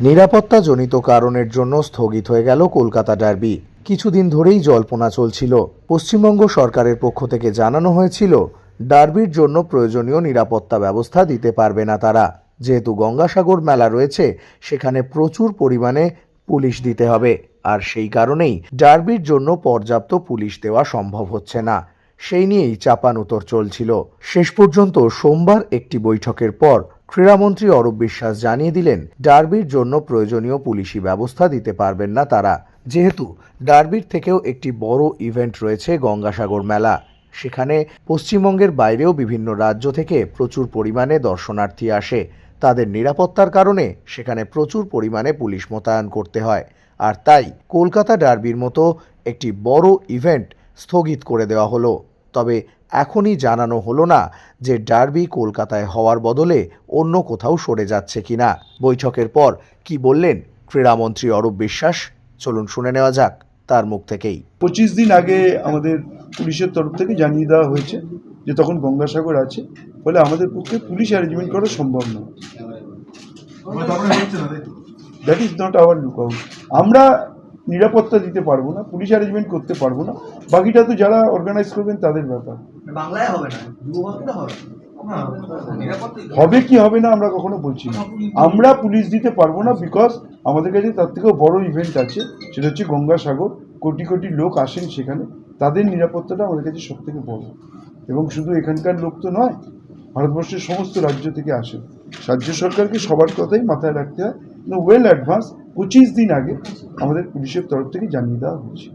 নিরাপত্তাজনিত কারণের জন্য স্থগিত হয়ে গেল কলকাতা ডার্বি। কিছুদিন ধরেই জল্পনা চলছিল। পশ্চিমবঙ্গ সরকারের পক্ষ থেকে জানানো হয়েছিল, ডার্বির জন্য প্রয়োজনীয় নিরাপত্তা ব্যবস্থা দিতে পারবে না তারা। যেহেতু গঙ্গাসাগর মেলা রয়েছে, সেখানে প্রচুর পরিমাণে পুলিশ দিতে হবে। আর সেই কারণেই ডার্বির জন্য পর্যাপ্ত পুলিশ দেওয়া সম্ভব হচ্ছে না। সেই নিয়েই চাপানুতর চলছিল। শেষ পর্যন্ত সোমবার একটি বৈঠকের পর ক্রীড়ামন্ত্রী অরূপ বিশ্বাস জানিয়ে দিলেন, ডার্বির জন্য প্রয়োজনীয় পুলিশি ব্যবস্থা দিতে পারবেন না তারা। যেহেতু ডার্বির থেকেও একটি বড় ইভেন্ট রয়েছে গঙ্গাসাগর মেলা। সেখানে পশ্চিমবঙ্গের বাইরেও বিভিন্ন রাজ্য থেকে প্রচুর পরিমাণে দর্শনার্থী আসে। তাদের নিরাপত্তার কারণে সেখানে প্রচুর পরিমাণে পুলিশ মোতায়েন করতে হয়। আর তাই কলকাতা ডার্বির মতো একটি বড় ইভেন্ট স্থগিত করে দেওয়া হলো। তবে এখনই জানানো হলো না যে ডার্বি কলকাতায় হওয়ার বদলে অন্য কোথাও সরে যাচ্ছে কিনা। বৈঠকের পর কি বললেন ক্রীড়ামন্ত্রী অরূপ বিশ্বাস? চলুন শুনে নেওয়া যাক তার মুখ থেকেই। পঁচিশ দিন আগে আমাদের পুলিশের তরফ থেকে জানিয়ে দেওয়া হয়েছে যে তখন গঙ্গাসাগর আছে ফলে আমাদের পক্ষে পুলিশ অ্যারেঞ্জমেন্ট করা সম্ভব নয়। That is not our lookout আমরা নিরাপত্তা দিতে পারব না পুলিশ অ্যারেঞ্জমেন্ট করতে পারব না বাকিটা তো যারা অর্গানাইজ করবেন তাদের ব্যাপার। বাংলায় হবে না হবে। হবে কি হবে না আমরা কখনো বলছি না। আমরা পুলিশ দিতে পারব না বিকজ আমাদের কাছে তার থেকেও বড় ইভেন্ট আছে সেটা হচ্ছে গঙ্গাসাগর। কোটি কোটি লোক আসেন সেখানে তাদের নিরাপত্তাটা আমাদের কাছে সব থেকে বড়। এবং শুধু এখানকার লোক তো নয় ভারতবর্ষের সমস্ত রাজ্য থেকে আসেন। রাজ্য সরকারকে সবার কথাই মাথায় রাখতে হয়। ওয়েল অ্যাডভান্স পঁচিশ দিন আগে আমাদের পুলিশের তরফ থেকে জানিয়ে দেওয়া হয়েছে।